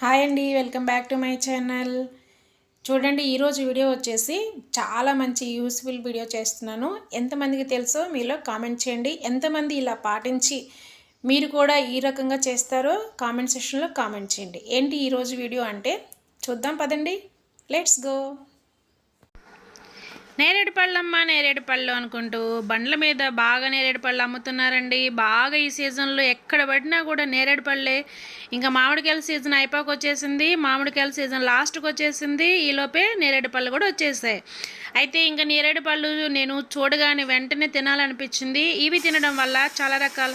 Hi అండి welcome back to my channel. చూడండి ఈరోజు వీడియో వచ్చేసి చాలా మంచి యూస్ఫుల్ వీడియో చేస్తున్నాను. ఎంతమందికి తెలుసో మీలో కామెంట్ చేయండి. ఎంతమంది ఇలా పాటించి మీరు కూడా ఈ రకంగా చేస్తారో కామెంట్ సెక్షన్లో కామెంట్ చేయండి. ఏంటి ఈరోజు వీడియో అంటే చూద్దాం పదండి. Let's go. నేరేడు పళ్ళమ్మ నేరేడు పళ్ళు అనుకుంటూ బండ్ల మీద బాగా నేరేడు పళ్ళు అమ్ముతున్నారండి. బాగా ఈ సీజన్లో ఎక్కడ పడినా కూడా నేరేడు పళ్ళే ఇంకా మామిడికాయల సీజన్ అయిపోక వచ్చేసింది మామిడికాయల సీజన్ లాస్ట్కి వచ్చేసింది ఈలోపే నేరేడు పళ్ళు కూడా వచ్చేసాయి. అయితే ఇంకా నేరేడు పళ్ళు నేను చూడగానే వెంటనే తినాలనిపించింది. ఇవి తినడం వల్ల చాలా రకాల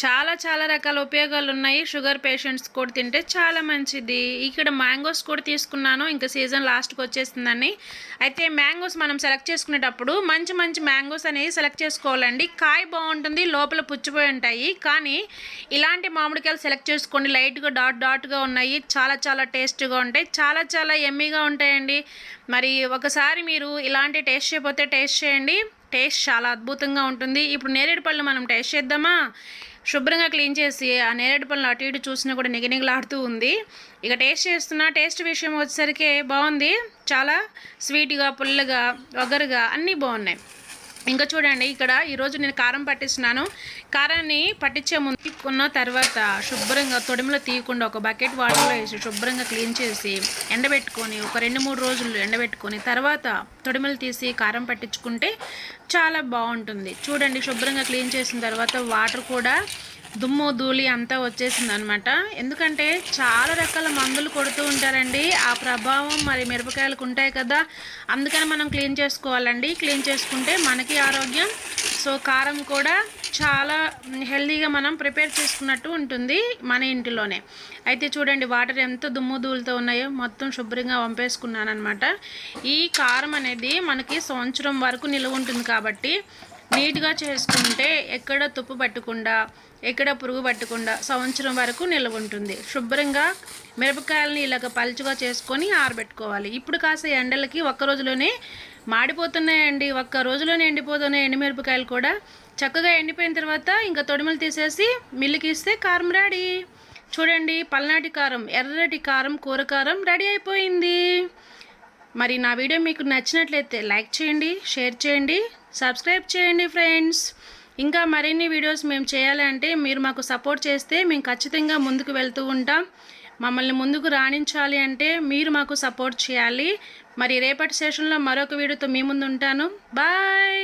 చాలా చాలా రకాల ఉపయోగాలు ఉన్నాయి షుగర్ పేషెంట్స్ కూడా తింటే చాలా మంచిది. ఇక్కడ మ్యాంగోస్ కూడా తీసుకున్నాను. ఇంకా సీజన్ లాస్ట్కి వచ్చేసిందని. అయితే మ్యాంగోస్ మనం సెలెక్ట్ చేసుకునేటప్పుడు మంచి మంచి మ్యాంగోస్ అనేవి సెలెక్ట్ చేసుకోవాలండి. కాయ బాగుంటుంది లోపల పుచ్చిపోయి ఉంటాయి. కానీ ఇలాంటి మామిడికాయలు సెలెక్ట్ చేసుకోండి. లైట్గా డాట్ డాట్గా ఉన్నాయి. చాలా చాలా టేస్ట్గా ఉంటాయి. చాలా చాలా ఎమ్మీగా ఉంటాయండి. మరి ఒకసారి మీరు ఇలాంటి టేస్ట్ చేయకపోతే టేస్ట్ చేయండి. టేస్ట్ చాలా అద్భుతంగా ఉంటుంది. ఇప్పుడు నేరేడు పళ్ళు మనం టేస్ట్ చేద్దామా? శుభ్రంగా క్లీన్ చేసి ఆ నేరేడు పనులు అటు ఇటు చూసినా కూడా నిగనిగలాడుతూ ఉంది. ఇక టేస్ట్ చేస్తున్నా టేస్ట్ విషయం వచ్చేసరికి బాగుంది. చాలా స్వీట్గా పుల్లగా ఒగరుగా అన్నీ బాగున్నాయి. ఇంకా చూడండి ఇక్కడ ఈరోజు నేను కారం పట్టిస్తున్నాను. కారాన్ని పట్టించే ముందు కొన్న తర్వాత శుభ్రంగా తొడిమిలో తీయకుండా ఒక బకెట్ వాటర్లో వేసి శుభ్రంగా క్లీన్ చేసి ఎండబెట్టుకొని ఒక రెండు మూడు రోజులు ఎండబెట్టుకొని తర్వాత తొడిమలు తీసి కారం పట్టించుకుంటే చాలా బాగుంటుంది. చూడండి శుభ్రంగా క్లీన్ చేసిన తర్వాత వాటర్ కూడా దుమ్ము ధూళి అంతా వచ్చేసింది అనమాట ఎందుకంటే చాలా రకాల మందులు కొడుతూ ఉంటారండి. ఆ ప్రభావం మరి మిరపకాయలకు ఉంటాయి కదా. అందుకని మనం క్లీన్ చేసుకోవాలండి. క్లీన్ చేసుకుంటే మనకి ఆరోగ్యం. సో కారం కూడా చాలా హెల్తీగా మనం ప్రిపేర్ చేసుకున్నట్టు ఉంటుంది మన ఇంటిలోనే. అయితే చూడండి వాటర్ ఎంత దుమ్ము ధూళితో ఉన్నాయో మొత్తం శుభ్రంగా వంపేసుకున్నాను అనమాట ఈ కారం అనేది మనకి సంవత్సరం వరకు నిలువ ఉంటుంది కాబట్టి నీట్గా చేసుకుంటే ఎక్కడ తుప్పు పట్టకుండా ఎక్కడ పురుగు పట్టకుండా సంవత్సరం వరకు నిల్వ ఉంటుంది శుభ్రంగా మిరపకాయలని ఇలాగ పలుచుగా చేసుకొని ఆరబెట్టుకోవాలి. ఇప్పుడు కాసే ఎండలకి ఒక్క రోజులోనే మాడిపోతున్నాయండి. ఒక్క రోజులోనే ఎండిపోతున్నాయి ఎండుమిరపకాయలు కూడా. చక్కగా ఎండిపోయిన తర్వాత ఇంకా తొడిమలు తీసేసి మిల్లుకి ఇస్తే కారం రెడీ. చూడండి పల్నాటి కారం ఎర్రటి కారం కూర కారం రెడీ అయిపోయింది. మరి నా వీడియో మీకు నచ్చినట్లయితే లైక్ చేయండి షేర్ చేయండి సబ్స్క్రైబ్ చేయండి ఫ్రెండ్స్. ఇంకా మరిన్ని వీడియోస్ మేము చేయాలంటే మీరు మాకు సపోర్ట్ చేస్తే మేము ఖచ్చితంగా ముందుకు వెళ్తూ ఉంటాం. మమ్మల్ని ముందుకు రాణించాలి అంటే మీరు మాకు సపోర్ట్ చేయాలి. మరి రేపటి సెషన్లో మరొక వీడియోతో మీ ముందు ఉంటాను. బాయ్